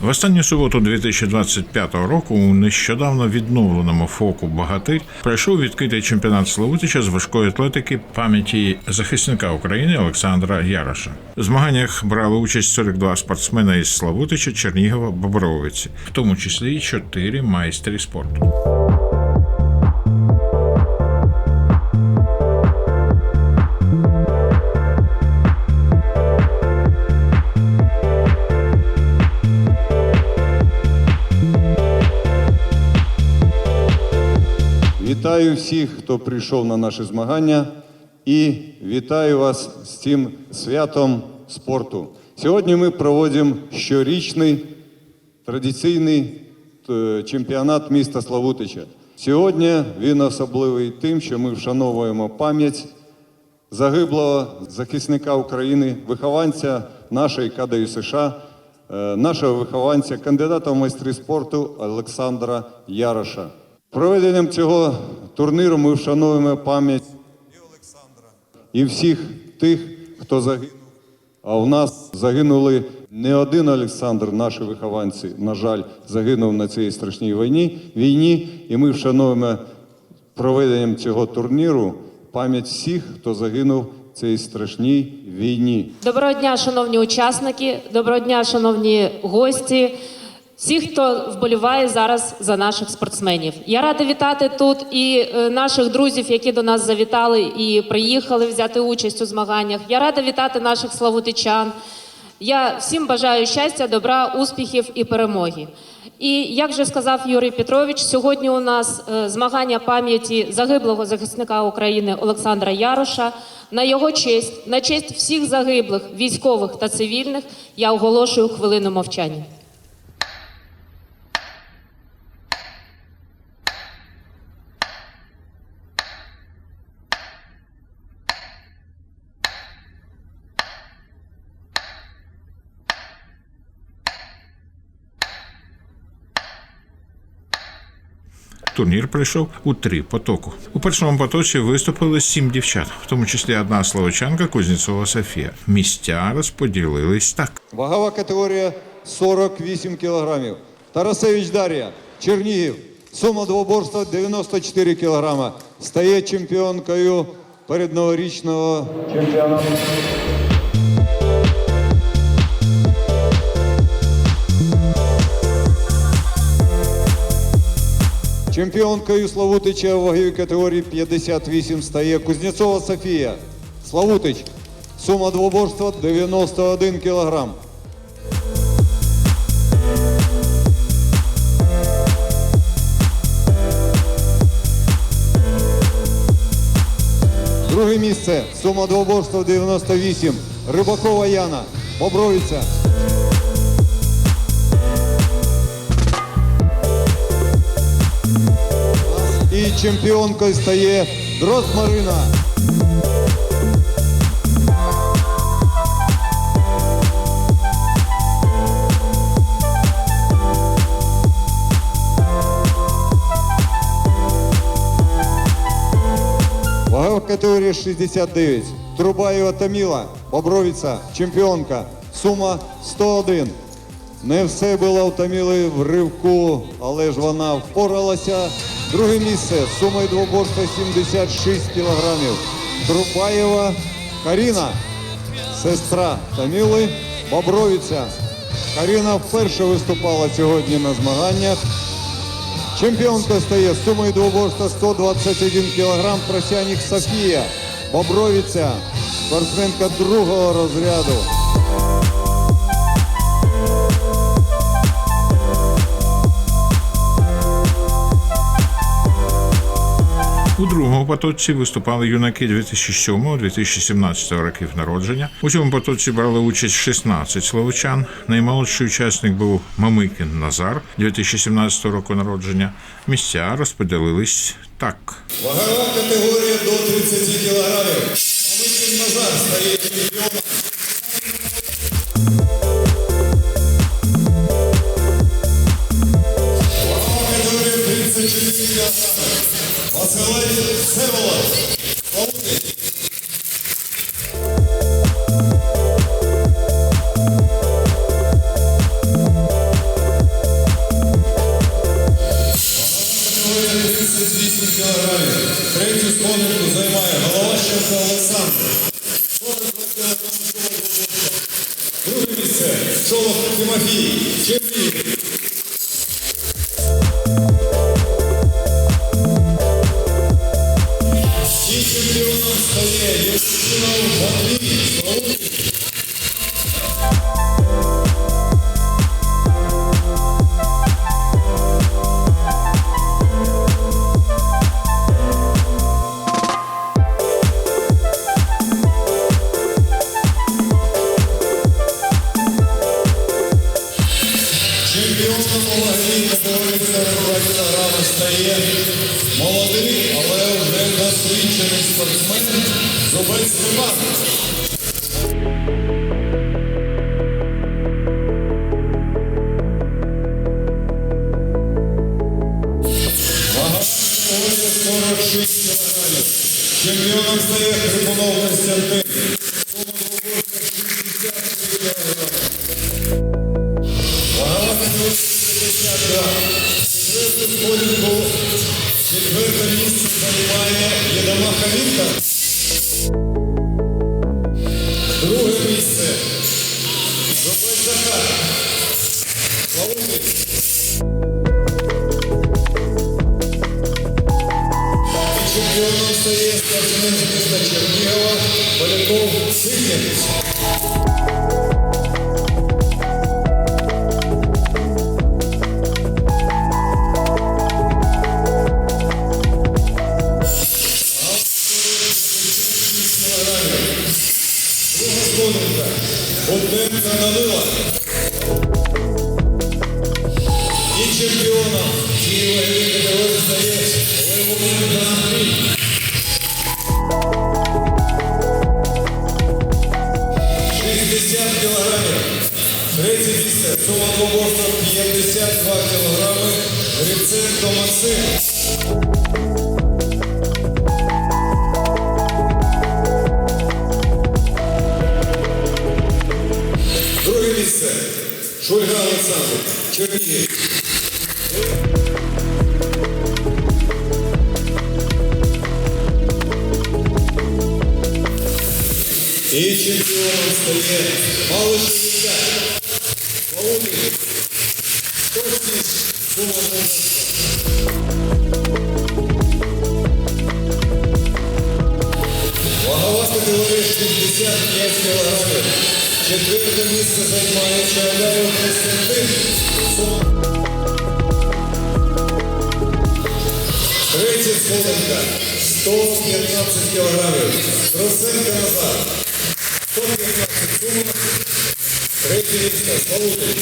В останню суботу 2025 року у нещодавно відновленому фоку багатих пройшов відкритий чемпіонат Славутича з важкої атлетики пам'яті захисника України Олександра Яроша. В змаганнях брали участь 42 спортсмена із Славутича, Чернігова, Бобровиці, в тому числі й 4 майстри спорту. Вітаю всіх, хто прийшов на наші змагання, і вітаю вас з цим святом спорту. Сьогодні ми проводимо щорічний традиційний е, чемпіонат міста Славутича. Сьогодні він особливий тим, що ми вшановуємо пам'ять загиблого захисника України, вихованця нашої КДЮ США, е, нашого вихованця, кандидата в майстри спорту Олександра Яроша. Проведенням цього турніру ми вшановуємо пам'ять і Олександра, і всіх тих, хто загинув. А в нас загинули не один Олександр, наші вихованці, на жаль, загинув на цій страшній війні, війні, і ми вшановуємо проведенням цього турніру пам'ять всіх, хто загинув в цій страшній війні. Доброго дня, шановні учасники, доброго дня, шановні гості, всі, хто вболіває зараз за наших спортсменів. Я рада вітати тут і е, наших друзів, які до нас завітали і приїхали взяти участь у змаганнях. Я рада вітати наших славутичан. Я всім бажаю щастя, добра, успіхів і перемоги. І як вже сказав Юрій Петрович, сьогодні у нас е, змагання пам'яті загиблого захисника України Олександра Яроша. На його честь, на честь всіх загиблих військових та цивільних, я оголошую хвилину мовчання. Турнір пройшов у три потоку. У першому потоці виступили сім дівчат, в тому числі одна словачанка Кузнєцова Софія. Місця розподілились так. Вагова категорія 48 кілограмів. Тарасевич Дар'я, Чернігів. Сума двоборства 94 кілограма. Стає чемпіонкою передноворічного чемпіонату. Чемпіонкою Славутича ваговій категорії 58 стає Кузнєцова Софія. Славутич. Сума двоборства 91 кілограм. Друге місце. Сума двоборства 98. Рибакова Яна. Бобровиця. Чемпіонкою стає Дрозд Марина. Вагова категорія 69. Трубаєва Таміла, Бобровиця, чемпіонка. Сума 101. Не все було у Таміли в ривку, але ж вона впоралася. Друге місце сумою двоборства 76 кілограмів. Трубаєва Каріна, сестра Таміли, Бобровиця. Каріна вперше виступала сьогодні на змаганнях. Чемпіонка стає сумою двоборства 121 кг Просянік Софія. Бобровиця, спортсменка другого розряду. У другому потоці виступали юнаки 2007-2017 років народження. У цьому потоці брали участь 16 словачан. Наймолодший учасник був Мамикін Назар 2017 року народження. Місця розподілились так. Вагова категорія до 30 кілограмів. Мамикін Назар стає чемпіоном. вагою 38 кг. Третю сходинку займає Головащенко Олександр. 42 Друге місце шолок Тимофій. Чемпіон. Стає молодий, але вже досвідчений спортсмен Зубець Степан. Вага категорії 46 кг. Чемпіоном стає Хрипунов Костянтин. Місце. Сума поборства 52 кілограми. Гриценко Максим. Друге місце. Шульга Олександр. Чернігів. І чемпіоном стає Малишин Четверте місце займає Чаадаєв Костянтин. Третя сходинка 115 кілограмів. Тросенко назад. 115 сума. Третє місце Славутич.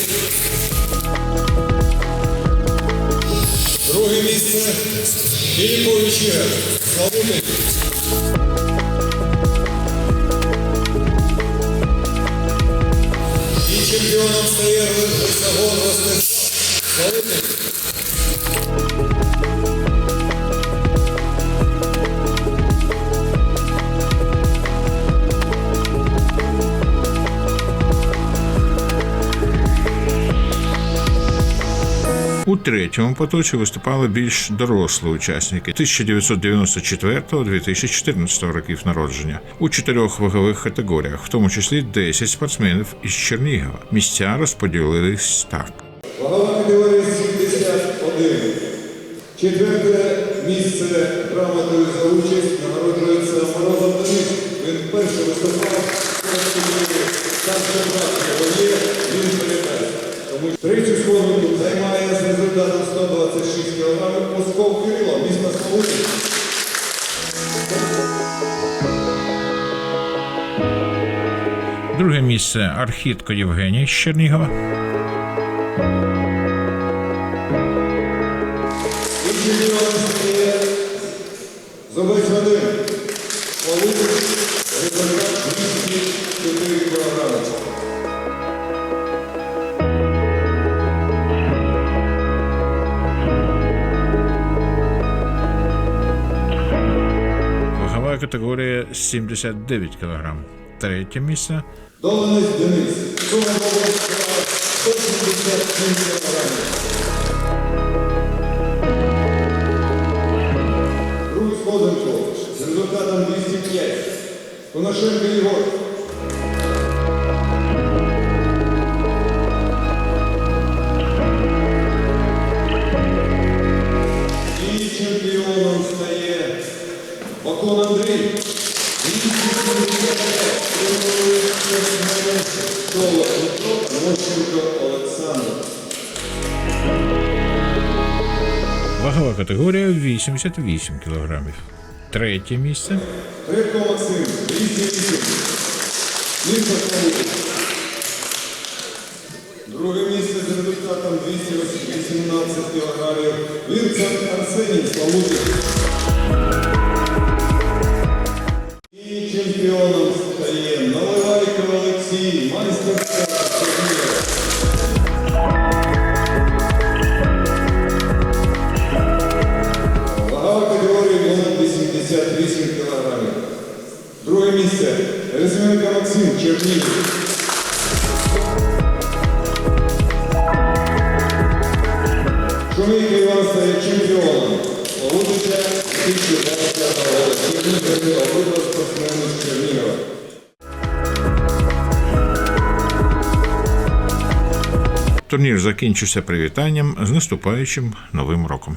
Друге місце Філіпович Ігор. Славутич. Чемпіоном стає Лисагон Ростислав. Славутич. У третьому потоці виступали більш дорослі учасники. 1994-2014 років народження. У чотирьох вагових категоріях, в тому числі 10 спортсменів із Чернігова. Місця розподілились так. Вагова категорія 71. Четверте місце грамотою за участь нагороджується Морозов Денис. Він перший виступав старший брат його є, він передає. Тому третю сходинку займає з результатом 126 кг Москов Кирило, місто Славутич. Друге місце Архітко Євгеній з Чернігова. Вагова категорія 79 кг. Третє місце Долинець Денис. Сума поборства 177 кілограмів. Другу сходинку результатом 205. Коношенко Егор. Вагова категорія 88 кілограмів. Третє місце. Рибко Максим, 208. Місто Друге місце з результатом 218 кілограмів. Вірцев Арсеній Славути. Іван чемпіоном. Получиться 2025 року. Турнір закінчився привітанням з наступаючим новим роком.